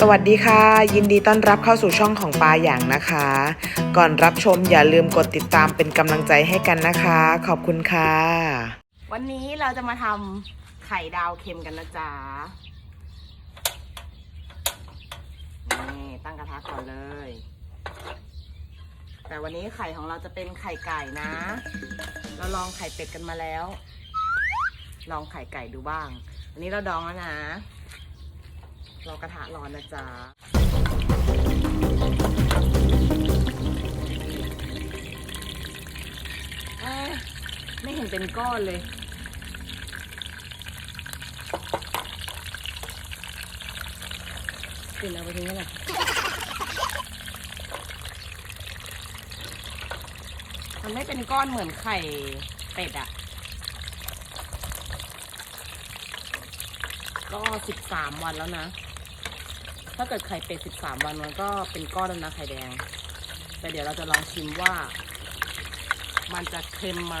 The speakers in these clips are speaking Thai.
สวัสดีค่ะ ยินดีต้อนรับเข้าสู่ช่องของปาอย่างนะคะ ก่อนรับชมอย่าลืมกดติดตามเป็นกำลังใจให้กันนะคะ ขอบคุณค่ะ วันนี้เราจะมาทำไข่ดาวเค็มกันนะจ๊ะนี่ตั้งกระทะก่อนเลย แต่วันนี้ไข่ของเราจะเป็นไข่ไก่นะ เราลองไข่เป็ดกันมาแล้ว ลองไข่ไก่ดูบ้าง อันนี้เราดองแล้วนะ รอกระทะร้อนนะจ๊ะไม่เห็นเป็นก้อนเลยกินเอาไปทิ้งกันเลยมันไม่เป็นก้อนเหมือนไข่เป็ดอะก็สิบสามวันแล้วนะ ถ้าเกิดไข่เป็ดสิบสามวันมันก็เป็นก้อนแล้วนะไข่แดง แต่เดี๋ยวเราจะลองชิมว่า มันจะเค็มไหม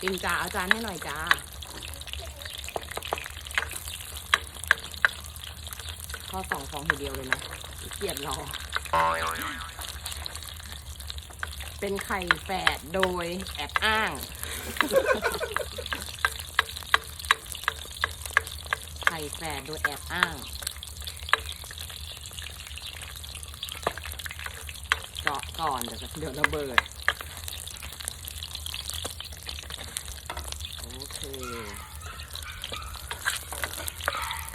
ปิมจ้าเอาจานให้หน่อยจ้า ข้อสองฟองทีเดียวเลยนะเกียดรอ เป็นไข่แฝดโดยแอบอ้าง ไข่แฝดโดยแอบอ้าง เจาะก่อนเดี๋ยวเดี๋ยวระเบิด โอเค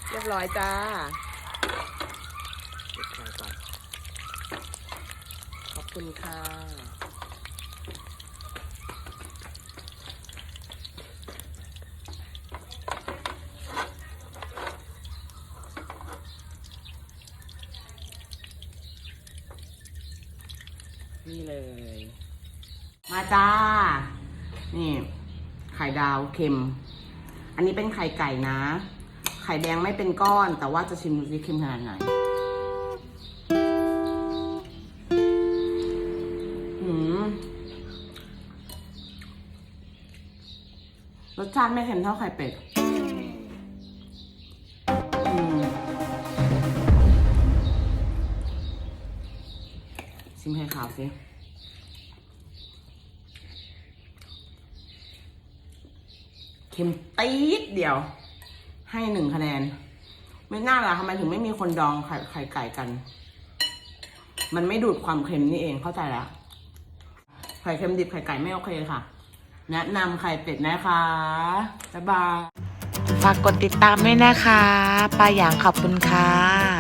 เรียบร้อยจ้า เก็บไข่ก่อนขอบคุณค่ะนี่เลย มาจ้า นี่ ไข่ดาวเค็ม อันนี้เป็นไข่ไก่นะ ไข่แดงไม่เป็นก้อน แต่ว่าจะชิมดูสิเค็มขนาดไหนรสชาติไม่เค็มเท่าไข่เป็ดชิมไข่ขาวสิเค็มตีดเดียว ให้หนึ่งคะแนน ไม่น่าล่ะทำไมถึงไม่มีคนดองไข่ไข่ไก่กัน มันไม่ดูดความเค็มนี่เองเข้าใจแล้ว ไข่เค็มดิบไข่ไก่ไม่โอเคค่ะ แนะนำไข่เป็ดนะคะบ๊ายบายฝากกดติดตามด้วยนะคะปลาหยางขอบคุณค่ะ